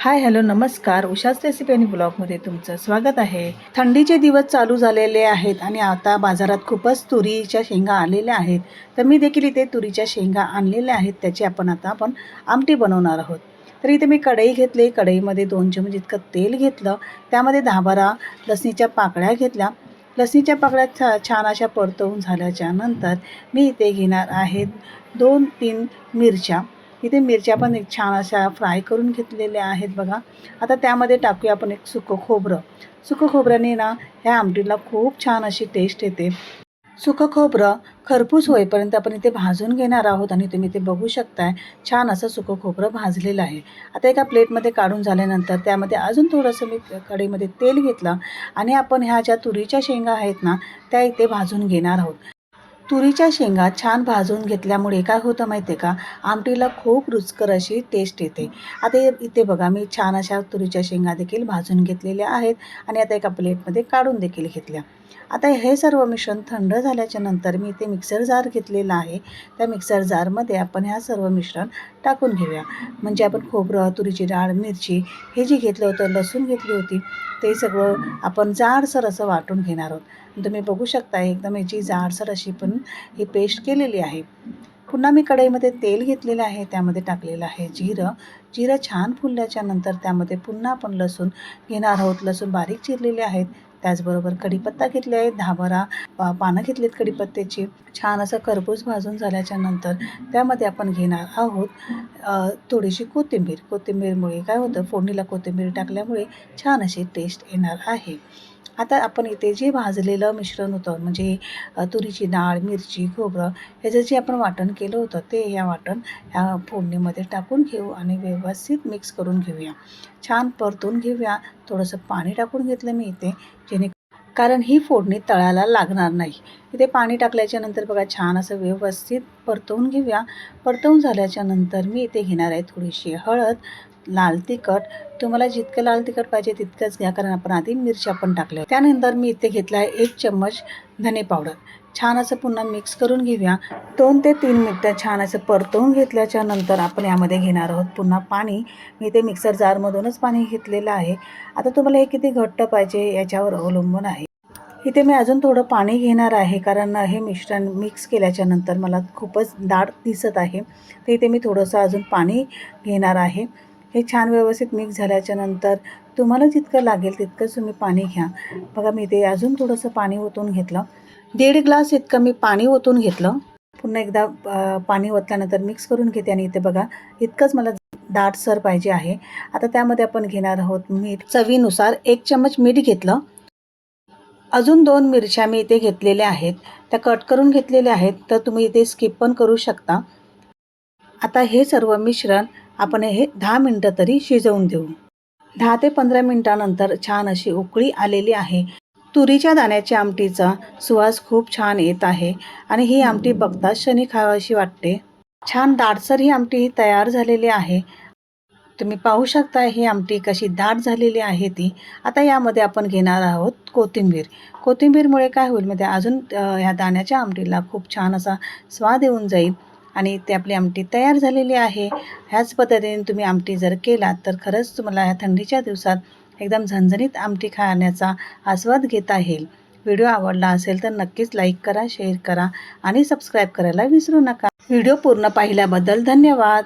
Hi hello नमस्कार. उषाच recipe आणि ब्लॉगमध्ये तुमचं स्वागत आहे. थंडीचे दिवस चालू झालेले आहेत आणि आता बाजारात खूपच तुरीच्या शेंगा आलेल्या आहेत. तर मी देखील इथे तुरीच्या शेंगा आणलेल्या आहेत. त्याची आपण आता आपण आमटी बनवणार आहोत. तर इथे मी कढई घेतली. कढईमध्ये दोन चमच इतकं तेल घेतलं. त्यामध्ये दहा बारा लसणीच्या पाकळ्या घेतल्या. लसणीच्या पाकळ्या छा छान अशा परतवून झाल्याच्यानंतर मी इथे घेणार आहेत दोन तीन मिरच्या. इथे मिरच्या पण एक छान अशा फ्राय करून घेतलेल्या आहेत बघा. आता त्यामध्ये टाकूया आपण एक सुकं खोबरं. सुकं खोबऱ्याने ना ह्या आमटीला खूप छान अशी टेस्ट येते. सुकं खोबरं खरपूस होईपर्यंत आपण इथे भाजून घेणार आहोत आणि तुम्ही ते बघू शकताय छान असं सुकं खोबरं भाजलेलं आहे. आता एका प्लेटमध्ये काढून झाल्यानंतर त्यामध्ये अजून थोडंसं मी कढईमध्ये तेल घेतलं आणि आपण ह्या ज्या तुरीच्या शेंगा आहेत ना त्या इथे भाजून घेणार आहोत. तुरीच्या शेंगा छान भाजून घेतल्यामुळे काय होतं माहिती आहे का? आमटीला खूप रुचकर अशी टेस्ट येते. आता इथे बघा मी छान अशा तुरीच्या शेंगा देखील भाजून घेतलेल्या आहेत आणि आता एका प्लेटमध्ये काढून देखील घेतल्या. आता हे सर्व मिश्रण थंड झाल्याच्यानंतर मी इथे मिक्सर जार घेतलेला आहे. त्या मिक्सर जारमध्ये आपण ह्या सर्व मिश्रण टाकून घेऊया. म्हणजे आपण खोबरं तुरीची डाळ मिरची हे जी घेतलं होतं लसूण घेतली होती ते सगळं आपण जाडसर असं वाटून घेणार आहोत. तुम्ही बघू शकता एकदम याची जाडसर अशी पण ही पेस्ट केलेली आहे. पुन्हा मी कढईमध्ये तेल घेतलेलं आहे त्यामध्ये टाकलेलं आहे जिरं. जिरं छान फुलल्याच्या नंतर त्यामध्ये पुन्हा आपण लसूण घेणार आहोत. लसूण बारीक चिरलेले आहेत. त्याचबरोबर कढीपत्ता घेतले आहेत दहा बारा पानं घेतलीत कढीपत्त्याची छान असं खरपूस भाजून झाल्याच्यानंतर त्यामध्ये आपण घेणार आहोत थोडीशी कोथिंबीर. कोथिंबीरमुळे काय होतं फोडणीला कोथिंबीर टाकल्यामुळे छान अशी टेस्ट येणार आहे. आता आपण इथे जे भाजलेलं मिश्रण होतं म्हणजे तुरीची डाळ मिरची खोबरं ह्याचं जे आपण वाटण केलं होतं ते ह्या वाटण ह्या फोडणीमध्ये टाकून घेऊ आणि व्यवस्थित मिक्स करून घेऊया. छान परतून घेऊया. थोडंसं पाणी टाकून घेतलं मी इथे जेणे कारण ही फोडणी तळायला लागणार नाही. इथे पाणी टाकल्याच्या नंतर बघा छान असं व्यवस्थित परतवून घेऊया. परतवून झाल्याच्यानंतर मी इथे घेणार आहे थोडीशी हळद. लाल तिखट तुम्हाला जितकं लाल तिखट पाहिजे तितकंच घ्या कारण आपण आधी मिरच्या पण टाकल्या. त्यानंतर मी इथे घेतला आहे एक चम्मच धने पावडर. छान असं पुन्हा मिक्स करून घेऊया. दोन ते तीन मिनटं छान असं परतवून घेतल्याच्या नंतर आपण यामध्ये घेणार आहोत पुन्हा पाणी. मी ते मिक्सर जारमधूनच पाणी घेतलेलं आहे. आता तुम्हाला हे किती घट्ट पाहिजे याच्यावर अवलंबून आहे. इथे मी अजून थोडं पाणी घेणार आहे कारण हे मिश्रण मिक्स केल्याच्यानंतर मला खूपच दाट दिसत आहे. तर इथे मी थोडंसं अजून पाणी घेणार आहे. हे छान व्यवस्थित मिक्स झाल्याच्यानंतर तुम्हाला जितकं लागेल तितकंच तुम्ही पाणी घ्या. बघा मी ते अजून थोडंसं पाणी ओतून घेतलं. दीड ग्लास इतकं मी पाणी ओतून घेतलं. पुन्हा एकदा पाणी ओतल्यानंतर मिक्स करून घेते आणि इथे बघा इतकंच मला दाटसर पाहिजे आहे. आता त्यामध्ये आपण घेणार आहोत मीठ. चवीनुसार एक चम्मच मीठ घेतलं. अजून दोन मिरच्या मी इथे घेतलेल्या आहेत. त्या कट करून घेतलेल्या आहेत. तर तुम्ही इथे स्किप पण करू शकता. आता हे सर्व मिश्रण आपण हे दहा मिनटं तरी शिजवून देऊ. दहा ते पंधरा मिनटानंतर छान अशी उकळी आलेली आहे. तुरीच्या दाण्याच्या आमटीचा सुवास खूप छान येत आहे आणि ही आमटी बघताच शनी खावाशी वाटते. छान दाटसर ही आमटी तयार झालेली आहे. तुम्ही पाहू शकता ही आमटी कशी दाट झालेली आहे ती. आता यामध्ये आपण घेणार आहोत कोथिंबीर. कोथिंबीरमुळे काय होईल म्हणजे अजून ह्या दाण्याच्या आमटीला खूप छान असा स्वाद येऊन जाईल. आणि ते आपली आमटी तयार झालेली आहे. ह्याच पद्धतीने तुम्ही आमटी जर केलात तर खरंच तुम्हाला ह्या थंडीच्या दिवसात एकदम झणझणीत आमटी खाण्याचा आस्वाद घेता येईल व्हिडिओ आवडला असेल तर नक्कीच लाईक करा शेअर करा आणि सबस्क्राईब करायला विसरू नका. व्हिडिओ पूर्ण पाहिल्याबद्दल धन्यवाद.